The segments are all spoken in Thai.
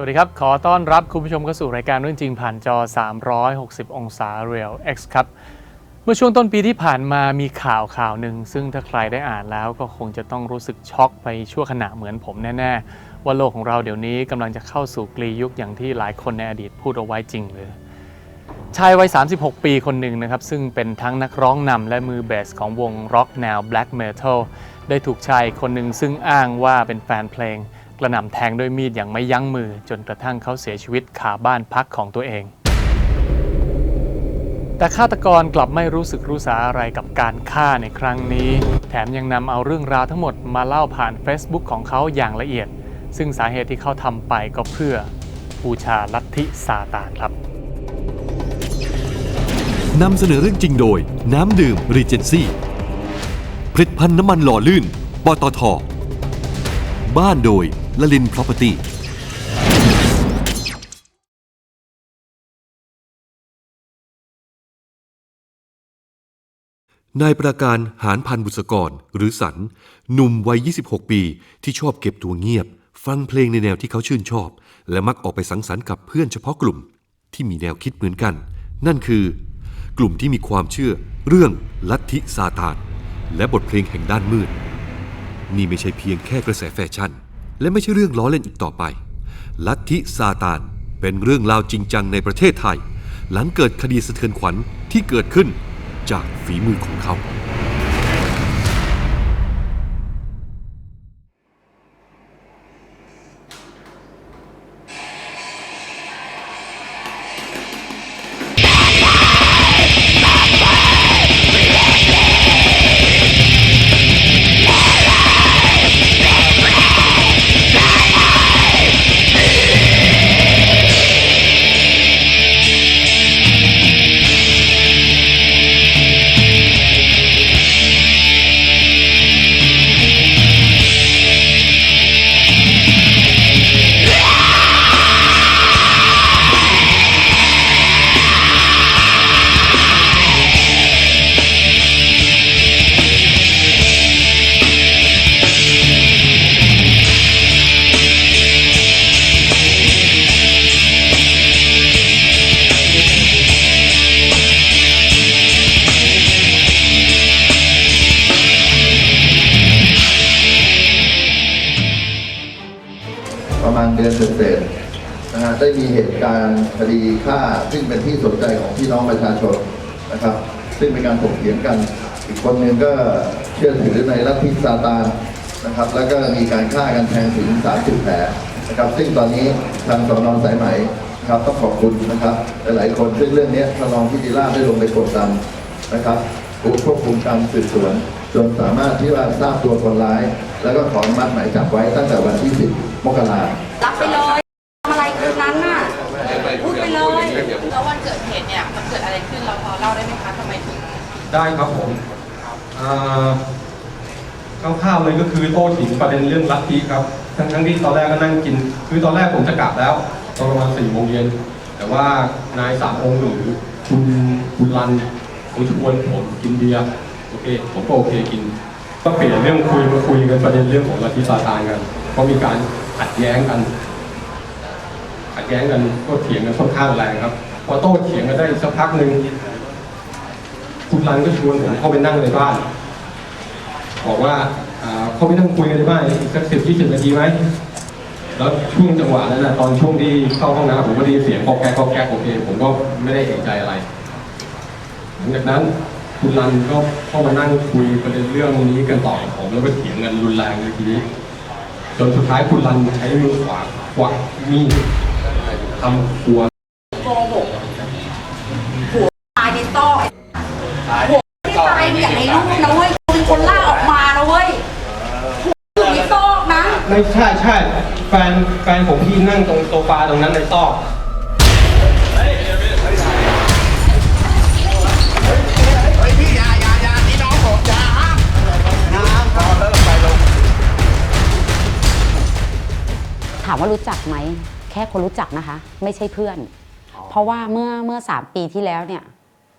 สวัสดีครับ ขอต้อนรับคุณผู้ชมเข้าสู่รายการเรื่องจริงผ่านจอ 360 องศา Real X ครับ เมื่อช่วงต้นปีที่ผ่านมามีข่าวข่าวหนึ่ง ซึ่งถ้าใครได้อ่านแล้วก็คงจะต้องรู้สึกช็อกไปชั่วขณะเหมือนผมแน่ ๆ ว่าโลกของเราเดี๋ยวนี้กำลังจะเข้าสู่กลียุคอย่างที่หลายคนในอดีตพูดเอาไว้จริงเลยชายวัย 36 ปีคนหนึ่งนะครับ ซึ่งเป็นทั้งนักร้องนำและมือเบสของวงร็อกแนว Black Metal ได้ถูกชายคนหนึ่งซึ่งอ้างว่าเป็นแฟนเพลง กระหน่ำแทงด้วยมีดอย่างไม่ยั้งมือ จนกระทั่งเขาเสียชีวิตคาบ้านพักของตัวเอง แต่ฆาตกรกลับไม่รู้สึกรู้สาอะไรกับการฆ่าในครั้งนี้ แถมยังนำเอาเรื่องราวทั้งหมดมาเล่าผ่าน Facebook ของเขาอย่างละเอียด ซึ่งสาเหตุที่เขาทำไปก็เพื่อบูชาลัทธิซาตานครับนำเสนอเรื่องจริงโดย น้ำดื่มรีเจนซี่ผลิตภัณฑ์น้ำมันหล่อลื่น ปตท บ้านโดย ละลินพ property นายประการหานพันบุษกร หรือสัน หนุ่มวัย 26 ปี ที่ชอบเก็บตัวเงียบ ฟังเพลงในแนวที่เขาชื่นชอบ และมักออกไปสังสรรค์กับเพื่อนเฉพาะกลุ่ม ที่มีแนวคิดเหมือนกัน นั่นคือ กลุ่มที่มีความเชื่อ เรื่องลัทธิซาตานและบทเพลงแห่งด้านมืด นี่ไม่ใช่เพียงแค่กระแสแฟชั่น และไม่ใช่เรื่องล้อเล่นอีกต่อไป ลัทธิซาตานเป็นเรื่องราวจริงจังในประเทศไทย หลังเกิดคดีสะเทือนขวัญที่เกิดขึ้นจากฝีมือของเขา คดีฆ่าซึ่งเป็นที่สนใจของพี่น้องประชาชนนะครับ ซึ่งเป็นการถกเถียงกัน อีกคนหนึ่งก็เชื่อถือในลัทธิซาตานนะครับ แล้วก็มีการฆ่ากันแทงถึง 30 แผลนะครับ ซึ่งตอนนี้ทางสอนอสายไหมครับต้องขอบคุณนะครับ หลายๆคนซึ่งเรื่องนี้ทางรองพิธีราชได้ลงไปกดดันนะครับผู้ควบคุมการสืบสวนจนสามารถที่ว่าทราบตัวคนร้าย แล้วก็ขออนุมัดหมายจับไว้ตั้งแต่วันที่ 10 มกรารับไปเลย ได้ครับผมอ่าคร่าวๆเลยก็คือโต้ถึงประเด็นเรื่องลัทธิครับ ทั้งทั้งที่ตอนแรกก็นั่งกิน คือตอนแรกผมจะกลับแล้วตอนประมาณสี่โมงเย็น แต่ว่านายสามองค์หรือคุณคุณรันเขาชวนผมกินเบียร์โอเค ผมก็โอเคกิน ก็เปลี่ยนเรื่องคุยมาคุยกันประเด็นเรื่องของลัทธิซาตานกันก็มีการขัดแย้งกันขัดแย้งกันก็เถียงกันค่อนข้างแรงครับ พอโต้เถียงกันได้สักพักหนึ่ง คุณรันก็ชวนผมเข้าไปนั่งในบ้าน บอกว่าอ่าเข้าไปนั่งคุยกันในบ้านอีกสักสิบยี่สิบนาทีไหมแล้วช่วงจังหวะนั้นนะตอนช่วงที่เข้าห้องน้ำผมก็ได้ยินเสียงกอกแกกกอกแกกโอเคผมก็ไม่ได้เอกใจอะไร หลังจากนั้นคุณรันก็เข้ามานั่งคุยประเด็นเรื่องนี้กันต่อผมแล้วก็เถียงกันรุนแรงเลยทีนี้จนสุดท้ายคุณรันใช้มือขวาควักมีดทำครัว ใช่ใช่แฟนแฟนผมที่นั่งตรงโซฟาตรงนั้นในซอกถามว่ารู้จักไหม แค่คนรู้จักนะคะ ไม่ใช่เพื่อน เพราะว่าเมื่อเมื่อสามปีที่แล้วเนี่ย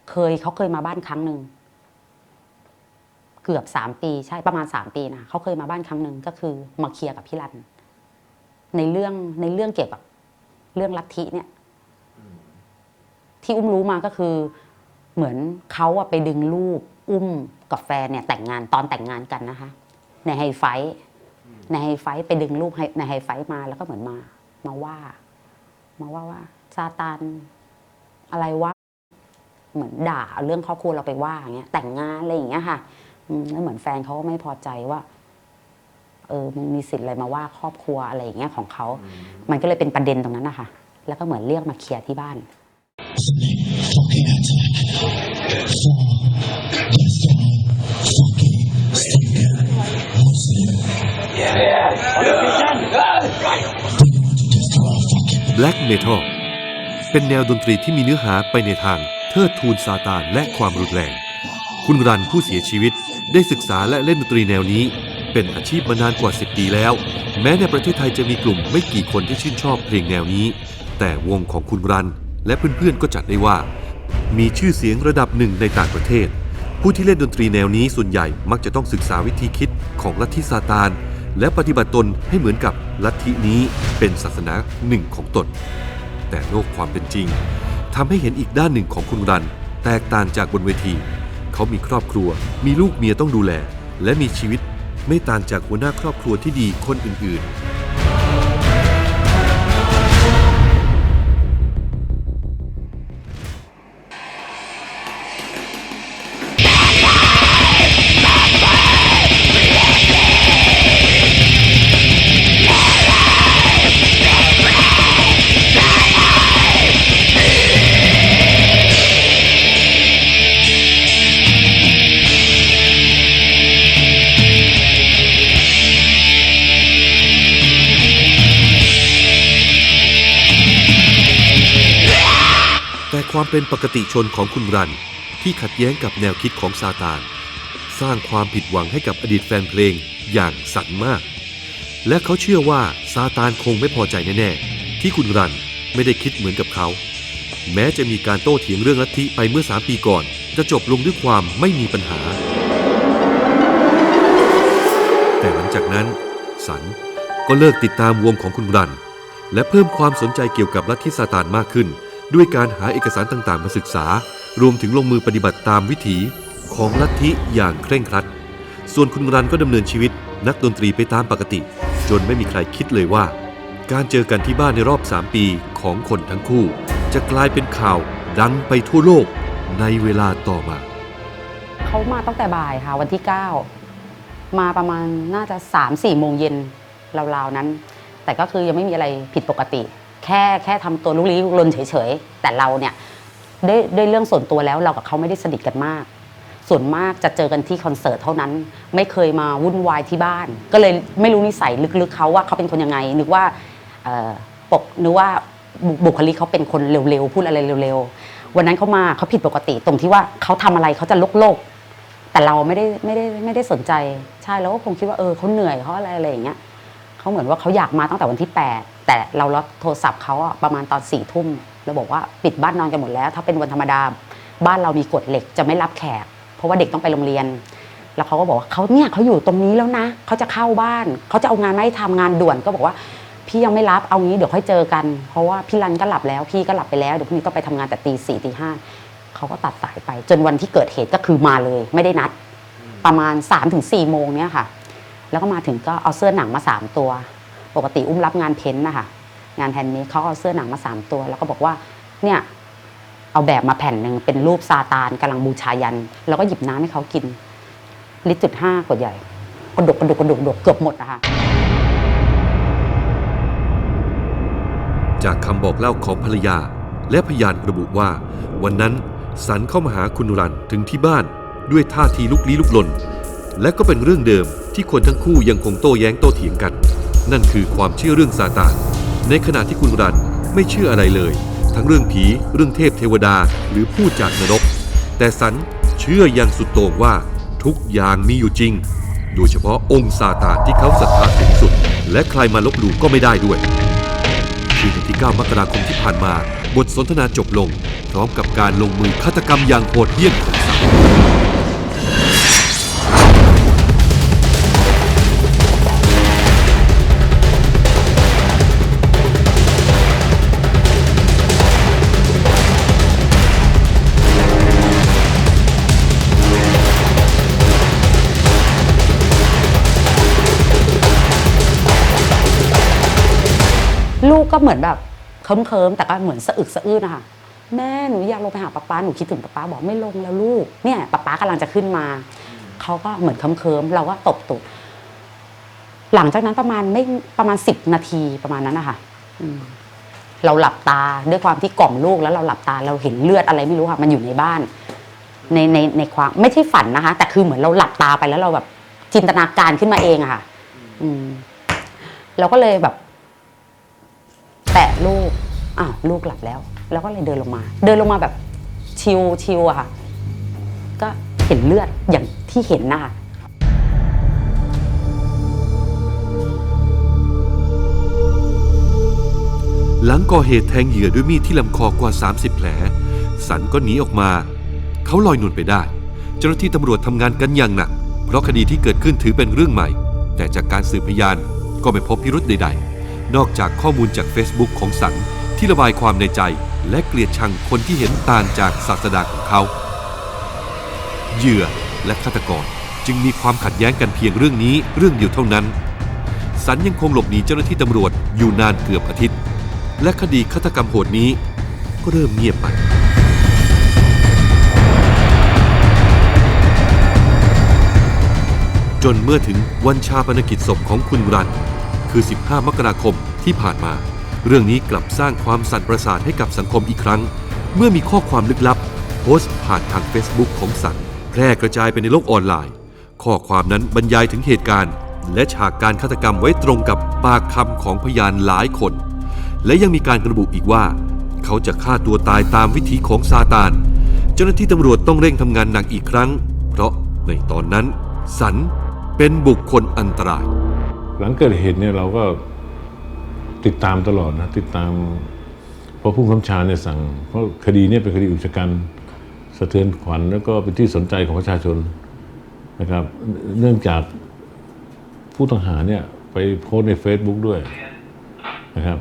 เคยเขาเคยมาบ้านครั้งหนึ่ง กือบสามปีใช่ประมาณสามปีนะเขาเคยมาบ้านครั้งหนึ่งก็คือมาเคลียร์กับพี่รัน ในเรื่องในเรื่องเกี่ยวกับเรื่องลัทธิเนี่ย ที่อุ้มรู้มาก็คือ เหมือนเขาอะไปดึงลูกอุ้มกับแฟนเนี่ย แต่งงานตอนแต่งงานกันนะคะ ในไฮไฟในไฮไฟไปดึงลูกในไฮไฟมาแล้วก็เหมือนมา มาว่า มาว่าว่าซาตานอะไรวะเหมือนด่าเรื่องครอบครัวเราไปว่าอย่างเงี้ยแต่งงานอะไรอย่างเงี้ยค่ะ แล้วเหมือนแฟนเขาก็ไม่พอใจว่า เออมึงมีสิทธิ์อะไรมาว่าครอบครัวอะไรอย่างเงี้ยของเขา มันก็เลยเป็นประเด็นตรงนั้นนะคะแล้วก็เหมือนเรียกมาเคลียร์ที่บ้าน Black Metal เป็นแนวดนตรีที่มีเนื้อหาไปในทางเทิดทูนซาตานและความรุนแรง คุณรันผู้เสียชีวิตได้ศึกษาและเล่นดนตรีแนวนี้ เป็นอาชีพมานานกว่า 10 ปีแล้ว แม้ในประเทศไทยจะมีกลุ่มไม่กี่คนที่ชื่นชอบเพลงแนวนี้ แต่วงของคุณรัน และเพื่อนๆก็จัดได้ว่า มีชื่อเสียงระดับหนึ่งในต่างประเทศ ผู้ที่เล่นดนตรีแนวนี้ส่วนใหญ่มักจะต้องศึกษาวิธีคิดของลัทธิซาตาน และปฏิบัติตนให้เหมือนกับลัทธินี้เป็นศาสนาหนึ่งของตน แต่โลกความเป็นจริงทำให้เห็นอีกด้านหนึ่งของคุณรัน แตกต่างจากบนเวที เขามีครอบครัว มีลูกเมียต้องดูแล และมีชีวิตไม่ต่างจากหัวหน้าครอบครัวที่ดีคนอื่นๆ ความเป็นปกติชนของคุณรัน ที่ขัดแย้งกับแนวคิดของซาตาน สร้างความผิดหวังให้กับอดีตแฟนเพลงอย่างสั่นมาก และเขาเชื่อว่าซาตานคงไม่พอใจแน่ๆ ที่คุณรันไม่ได้คิดเหมือนกับเขา แม้จะมีการโต้เถียงเรื่องลัทธิไปเมื่อ 3 ปีก่อน จะจบลงด้วยความไม่มีปัญหา แต่หลังจากนั้น สันก็เลิกติดตามวงของคุณรัน และเพิ่มความสนใจเกี่ยวกับลัทธิซาตานมากขึ้น ด้วยการหาเอกสารต่างๆ มาศึกษา รวมถึงลงมือปฏิบัติตามวิถีของลัทธิอย่างเคร่งครัด ส่วนคุณรันก็ดำเนินชีวิตนักดนตรีไปตามปกติ จนไม่มีใครคิดเลยว่า การเจอกันที่บ้านในรอบ 3 ปีของคนทั้งคู่ จะกลายเป็นข่าวดังไปทั่วโลกในเวลาต่อมา เขามาตั้งแต่บ่ายค่ะวันที่ 9 มาประมาณน่าจะ 3 4โมงเย็นราวๆนั้น แต่ก็คือยังไม่มีอะไรผิดปกติ แค่แค่ทำตัวลุกลี้ลุกลนเฉยๆ แต่เราเนี่ยได้ได้เรื่องส่วนตัวแล้วเรากับเขาไม่ได้สนิทกันมาก ส่วนมากจะเจอกันที่คอนเสิร์ตเท่านั้น ไม่เคยมาวุ่นวายที่บ้าน ก็เลยไม่รู้นิสัยลึกๆเขาว่าเขาเป็นคนยังไง นึกว่าเอ่อปกนึกว่าบุบุคลิกเขาเป็นคนเร็วๆ พูดอะไรเร็วๆ วันนั้นเขามาเขาผิดปกติตรงที่ว่าเขาทำอะไรเขาจะลกโลก แต่เราไม่ได้ไม่ได้ไม่ได้สนใจ ใช่แล้วก็คงคิดว่าเออเขาเหนื่อยเขาอะไรอะไรอย่างเงี้ยเขาเหมือนว่าเขาอยากมาตั้งแต่วันที่8 แต่เรารับโทรศัพท์เขาอะประมาณตอนสี่ทุ่มเราบอกว่าปิดบ้านนอนกันหมดแล้ว ถ้าเป็นวันธรรมดา บ้านเรามีกฎเหล็กจะไม่รับแขก เพราะว่าเด็กต้องไปโรงเรียน แล้วเขาก็บอกว่าเขาเนี่ยเขาอยู่ตรงนี้แล้วนะเขาจะเข้าบ้านเขาจะเอางานมาให้ทำงานด่วนก็บอกว่า พี่ยังไม่รับเอางี้เดี๋ยวค่อยเจอกัน เพราะว่าพี่รันก็หลับแล้วพี่ก็หลับไปแล้วเดี๋ยวพรุ่งนี้ต้องไปทำงานแต่ตีสี่ตีห้าเขาก็ตัดสายไป จนวันที่เกิดเหตุก็คือมาเลย ไม่ได้นัด ประมาณ3ามถึงสี่โมงเนี่ยค่ะ แล้วก็มาถึงก็เอาเสื้อหนังมาสามตัว กติอุ้มรับงานเพ้นท์นะคะงานแฮนด์เมดเขาเอาเสื้อหนังมาสามตัว แล้วก็บอกว่าเนี่ยเอาแบบมาแผ่นหนึ่งเป็นรูปซาตานกำลังบูชายัน แล้วก็หยิบน้ำให้เขากิน ลิตรจุดห้าขวดใหญ่กระดกกระดกกระดกกระดกเกือบหมดนะคะ จากคำบอกเล่าของภรรยา และพยานระบุว่า วันนั้นสันเข้ามาหาคุณรันถึงที่บ้านด้วยท่าทีลุกลี้ลุกลน และก็เป็นเรื่องเดิมที่คนทั้งคู่ยังคงโต้แย้งโต้เถียงกัน นั่นคือความเชื่อเรื่องซาตาน ในขณะที่คุณรันไม่เชื่ออะไรเลย ทั้งเรื่องผี เรื่องเทพเทวดาหรือพูดจากนรก แต่สันเชื่ออย่างสุดโต่งว่าทุกอย่างมีอยู่จริง โดยเฉพาะองค์ซาตานที่เขาศรัทธาถึงสุด และใครมาลบหลู่ก็ไม่ได้ด้วยคืนวันที่ 9 มกราคมที่ผ่านมา บทสนทนาจบลง พร้อมกับการลงมือฆาตกรรมอย่างโหดเหี้ยมของสัง เหมือนแบบเคิมๆแต่ก็เหมือนสะอึกสะอื้นนะคะแม่หนูอยากลงไปหาป๊าป๊าหนูคิดถึงป๊าป๊าบอกไม่ลงแล้วลูกเนี่ยป๊าป๊ากำลังจะขึ้นมาเขาก็เหมือนเคิมๆเราก็ตบตุกหลังจากนั้นประมาณไม่ประมาณสิบนาทีประมาณนั้นนะคะเราหลับตาด้วยความที่กล่อมลูกแล้วเราหลับตาเราเห็นเลือดอะไรไม่รู้ค่ะ มันอยู่ในบ้าน ในในในความไม่ใช่ฝันนะคะ แต่คือเหมือนเราหลับตาไปแล้วเราแบบจินตนาการขึ้นมาเองอะค่ะ อืมเราก็เลยแบบ แตะลูกอ้าวลูกหลับแล้ว แล้วก็เลยเดินลงมา เดินลงมาแบบชิวชิวอะค่ะ ก็เห็นเลือดอย่างที่เห็นนะคะหลังก่อเหตุแทงเหยื่อด้วยมีดที่ลำคอกว่า 30 แผล สันก็หนีออกมา เขาลอยนวลไปได้ เจ้าหน้าที่ตำรวจทำงานกันอย่างหนัก เพราะคดีที่เกิดขึ้นถือเป็นเรื่องใหม่ แต่จากการสืบพยานก็ไม่พบพิรุธใดๆ นอกจากข้อมูลจาก Facebook ของสันที่ระบายความในใจ และเกลียดชังคนที่เห็นต่างจากศาสดาของเขา เหยื่อและฆาตกรจึงมีความขัดแย้งกันเพียงเรื่องนี้เรื่องเดียวเท่านั้น สันยังคงหลบหนีเจ้าหน้าที่ตำรวจอยู่นานเกือบอาทิตย์ และคดีฆาตกรรมโหดนี้ ก็เริ่มเงียบไปจนเมื่อถึงวันชาปนกิจศพของคุณรัน คือ 15 มกราคมที่ผ่านมา เรื่องนี้กลับสร้างความสั่นประสาทให้กับสังคมอีกครั้ง เมื่อมีข้อความลึกลับ โพสต์ผ่านทาง Facebook ของสันแพร่กระจายไปในโลกออนไลน์ ข้อความนั้นบรรยายถึงเหตุการณ์ และฉากการฆาตกรรมไว้ตรงกับปากคำของพยานหลายคน และยังมีการระบุอีกว่า เขาจะฆ่าตัวตายตามวิถีของซาตาน เจ้าหน้าที่ตำรวจต้องเร่งทำงานหนักอีกครั้ง เพราะในตอนนั้นสันเป็นบุคคลอันตราย หลังเกิดเหตุเนี่ยเราก็ติดตามตลอดนะติดตามเพราะผู้กำชาเนี่ยสั่ง เพราะคดีเนี่ยเป็นคดีอุกชะกันสะเทือนขวัญแล้วก็เป็นที่สนใจของประชาชนนะครับ เนื่องจากผู้ต้องหาเนี่ยไปโพสใน Facebook ด้วยนะครับ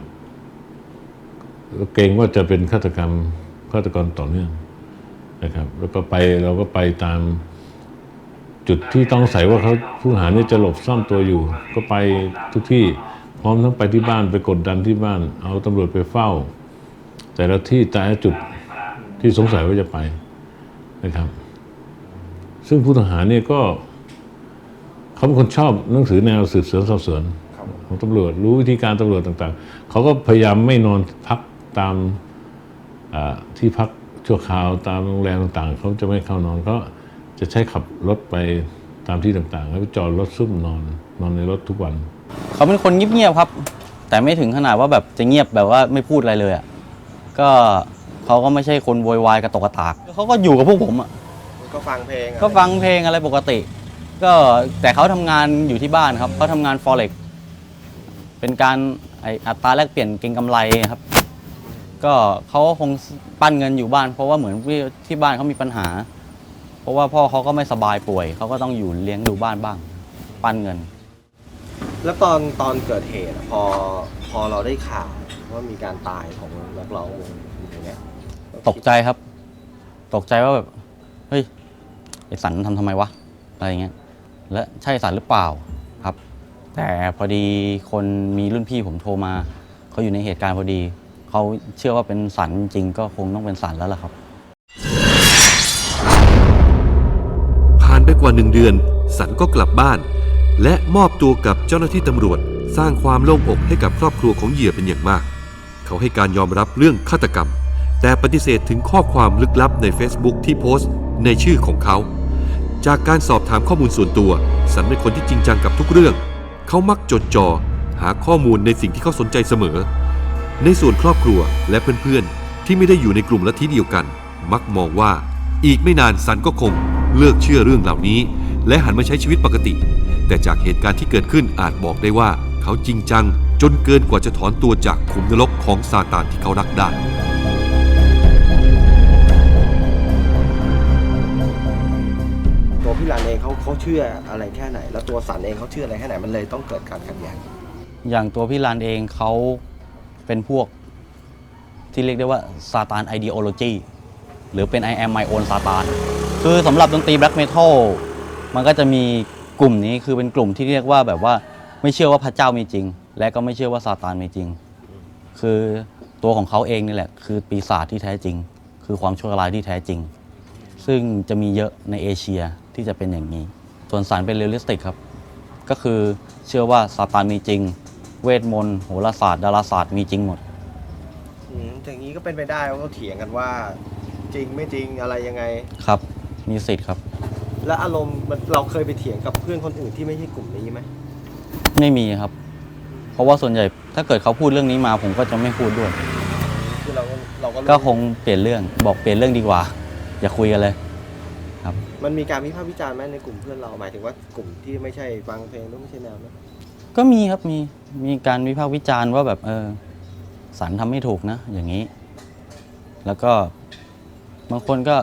แล้วเกรงว่าจะเป็นฆาตกรรมฆาตกรต่อเนื่องนะครับ แล้วก็ไปเราก็ไปตาม จุดที่ต้องใส่ว่าเขาผู้ต้องหาเนี่ยจะหลบซ่อนตัวอยู่ ก็ไปทุกที่พร้อมทั้งไปที่บ้านไปกดดันที่บ้าน เอาตำรวจไปเฝ้า แต่ละที่แต่ละจุดที่สงสัยว่าจะไปนะครับ ซึ่งผู้ต้องหาเนี่ยก็เขาเป็นคนชอบหนังสือแนวสืบสวนสอบสวนของตำรวจรู้วิธีการตำรวจต่างๆ เขาก็พยายามไม่นอนพักตามที่พักชั่วคราวตามโรงแรมต่างๆ เขาจะไม่เข้านอนเขา จะใช้ขับรถไปตามที่ต่างๆ แล้วจอดรถซุ่มนอนนอนในรถทุกวัน เขาเป็นคนเงียบๆครับ แต่ไม่ถึงขนาดว่าแบบจะเงียบแบบว่าไม่พูดอะไรเลยอะก็เขาก็ไม่ใช่คนโวยวายกระตกกระตากเขาก็อยู่กับพวกผมอะก็ฟังเพลงอะก็ฟังเพลงอะไรปกติ ก็แต่เขาทำงานอยู่ที่บ้านครับเขาทำงาน forex เป็นการไออัตราแลกเปลี่ยนเก็งกำไรครับ ก็เขาก็คงปั้นเงินอยู่บ้าน เพราะว่าเหมือนที่ที่บ้านเขามีปัญหาเพ ราะว่าพ่อเขาก็ไม่สบายป่วย เขาก็ต้องอยู่เลี้ยงดูบ้านบ้าง ปั้นเงิน แล้วตอนตอนเกิดเหตุอะพอพอเราได้ข่าวว่ามีการตายของนักร้องวงนี้เนี่ยตกใจครับ ตกใจว่าแบบ เฮ้ย ไอสันทำทำไมวะ อะไรอย่างเงี้ย และใช่สันหรือเปล่าครับ แต่พอดีคนมีรุ่นพี่ผมโทรมา เขาอยู่ในเหตุการณ์พอดี เขาเชื่อว่าเป็นสันจริงก็คงต้องเป็นสันแล้วล่ะครับ ไปกว่าหนึ่งเดือน สันก็กลับบ้าน และมอบตัวกับเจ้าหน้าที่ตำรวจสร้างความโล่งอกให้กับครอบครัวของเหยื่อเป็นอย่างมาก เขาให้การยอมรับเรื่องฆาตกรรม แต่ปฏิเสธถึงข้อความลึกลับใน Facebook ที่โพสต์ในชื่อของเขา จากการสอบถามข้อมูลส่วนตัว สันเป็นคนที่จริงจังกับทุกเรื่อง เขามักจดจ่อหาข้อมูลในสิ่งที่เขาสนใจเสมอ ในส่วนครอบครัวและเพื่อนๆที่ไม่ได้อยู่ในกลุ่มลัทธิเดียวกัน มักมองว่าอีกไม่นานสันก็คง เลิกเชื่อเรื่องเหล่านี้ และหันมาใช้ชีวิตปกติ แต่จากเหตุการณ์ที่เกิดขึ้นอาจบอกได้ว่า เขาจริงจัง จนเกินกว่าจะถอนตัวจากขุมนรกของซาตานที่เขารักได้ตัวพี่รันเองเขาเขาเชื่ออะไรแค่ไหน แล้วตัวสันเองเขาเชื่ออะไรแค่ไหนมันเลยต้องเกิดการขัดแย้งอย่างตัวพี่รันเองเขาเป็นพวกที่เรียกได้ว่าซาตานไอเด o โ o โลจีหรือเป็น I am my own ซาตาน คือสำหรับดนตรีแบล็กเมทัลมันก็จะมีกลุ่มนี้คือเป็นกลุ่มที่เรียกว่าแบบว่าไม่เชื่อว่าพระเจ้ามีจริง และก็ไม่เชื่อว่าซาตานมีจริง คือตัวของเขาเองนี่แหละ คือปีศาจที่แท้จริง คือความชั่วร้ายที่แท้จริง ซึ่งจะมีเยอะในเอเชียที่จะเป็นอย่างนี้ ส่วนสารเป็นเรียลลิสติกครับ ก็คือเชื่อว่าซาตานมีจริง เวทมนต์โหราศาสตร์ดาราศาสตร์มีจริงหมด อืมอย่างนี้ก็เป็นไปได้ว่าเขาเถียงกันว่า จริงไม่จริงอะไรยังไง ครับ มีสิทธิ์ครับ และอารมณ์มันเราเคยไปเถียงกับเพื่อนคนอื่นที่ไม่ใช่กลุ่มนี้ไหมไม่มีครับ เพราะว่าส่วนใหญ่ถ้าเกิดเขาพูดเรื่องนี้มาผมก็จะไม่พูดด้วย คือเราก็เราก็รู้ก็คงเปลี่ยนเรื่องบอกเปลี่ยนเรื่องดีกว่า อย่าคุยกันเลย มันมีการวิพากษ์วิจารณ์ไหมในกลุ่มเพื่อนเราหมายถึงว่ากลุ่มที่ไม่ใช่ฟังเพลงหรือไม่ใช่แนวนั้นก็มีครับมีมีการวิพากษ์วิจารณ์ว่าแบบเออสารทำไม่ถูกนะ อย่างนี้ แล้วก็บางคนก็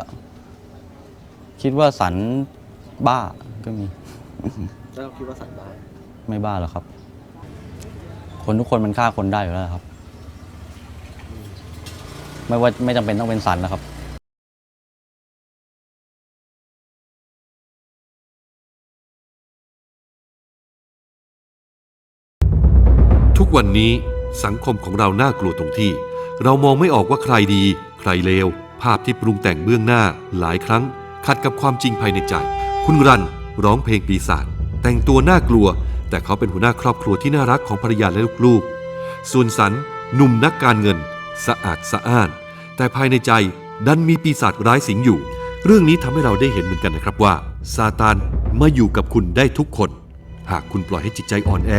คิดว่าสันบ้าก็มี แล้วเราคิดว่าสันบ้าไม่บ้าหรอกครับ คนทุกคนมันฆ่าคนได้อยู่แล้วครับ ไม่ว่าไม่จำเป็นต้องเป็นสันนะครับทุกวันนี้สังคมของเราน่ากลัวตรงที่ เรามองไม่ออกว่าใครดี ใครเลว ภาพที่ปรุงแต่งเบื้องหน้าหลายครั้ง ขัดกับความจริงภายในใจ คุณรันร้องเพลงปีศาจแต่งตัวน่ากลัว แต่เขาเป็นหัวหน้าครอบครัวที่น่ารักของภรรยาและลูกๆ ส่วนสันหนุ่มนักการเงิน สะอาดสะอ้าน แต่ภายในใจดันมีปีศาจร้ายสิงอยู่ เรื่องนี้ทำให้เราได้เห็นเหมือนกันนะครับว่าซาตานมาอยู่กับคุณได้ทุกคน หากคุณปล่อยให้จิตใจอ่อนแอ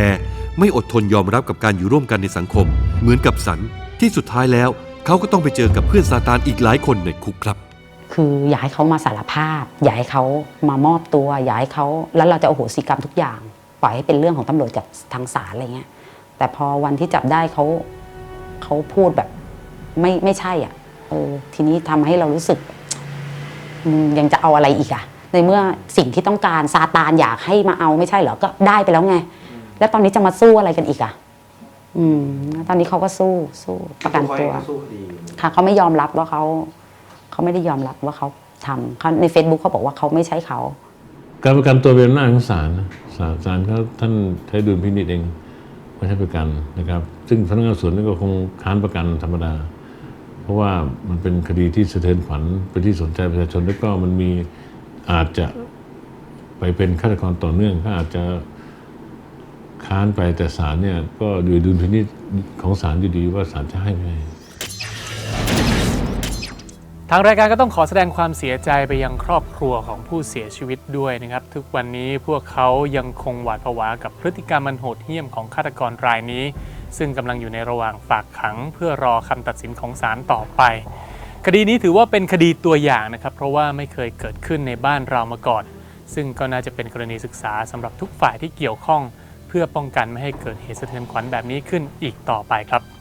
ไม่อดทนยอมรับกับการอยู่ร่วมกันในสังคม เหมือนกับสันที่สุดท้ายแล้ว เขาก็ต้องไปเจอกับเพื่อนซาตานอีกหลายคนในคุกครับ คืออยากให้เขามาสารภาพ อยากให้เขามามอบตัวอยากให้เขาแล้วเราจะโอโหสิกรรมทุกอย่าง ปล่อยให้เป็นเรื่องของตำรวจกับทางศาลอะไรเงี้ย แต่พอวันที่จับได้เขาเขาพูดแบบไม่ไม่ใช่อะเออทีนี้ทำให้เรารู้สึกมึงยังจะเอาอะไรอีกอะในเมื่อสิ่งที่ต้องการซาตานอยากให้มาเอาไม่ใช่เหรอก็ได้ไปแล้วไง แล้วตอนนี้จะมาสู้อะไรกันอีกอะอืมแล้วตอนนี้เขาก็สู้สู้ประกันตัวเขาสู้คดีค่ะเขาไม่ยอมรับว่าเขา เขาไม่ได้ยอมรับว่าเขาทำเขาใน Facebook เขาบอกว่าเขาไม่ใช่เขา การประกันตัวเป็นอำนาจของศาลนะศาลศาลเขาท่านใช้ดุลพินิจเองไม่ใช่ประกันนะครับ ซึ่งพนักงานสวนนี่ก็คงค้านประกันธรรมดา เพราะว่ามันเป็นคดีที่สะเทือนขวัญเป็นที่สนใจประชาชนแล้วก็มันมีอาจจะไปเป็นฆาตกรต่อเนื่องก็อาจจะค้านไปแต่ศาลเนี่ยก็ดูดุลพินิจของศาลอยู่ดีว่าศาลจะให้ไม่ให้ ทางรายการก็ต้องขอแสดงความเสียใจไปยังครอบครัวของผู้เสียชีวิตด้วยนะครับ ทุกวันนี้พวกเขายังคงหวาดผวากับพฤติกรรมมันโหดเหี้ยมของฆาตกรรายนี้ ซึ่งกำลังอยู่ในระหว่างฝากขัง เพื่อรอคำตัดสินของศาลต่อไป คดีนี้ถือว่าเป็นคดีตัวอย่างนะครับ เพราะว่าไม่เคยเกิดขึ้นในบ้านเรามาก่อน ซึ่งก็น่าจะเป็นกรณีศึกษาสำหรับทุกฝ่ายที่เกี่ยวข้อง เพื่อป้องกันไม่ให้เกิดเหตุสะเทือนขวัญแบบนี้ขึ้นอีกต่อไปครับ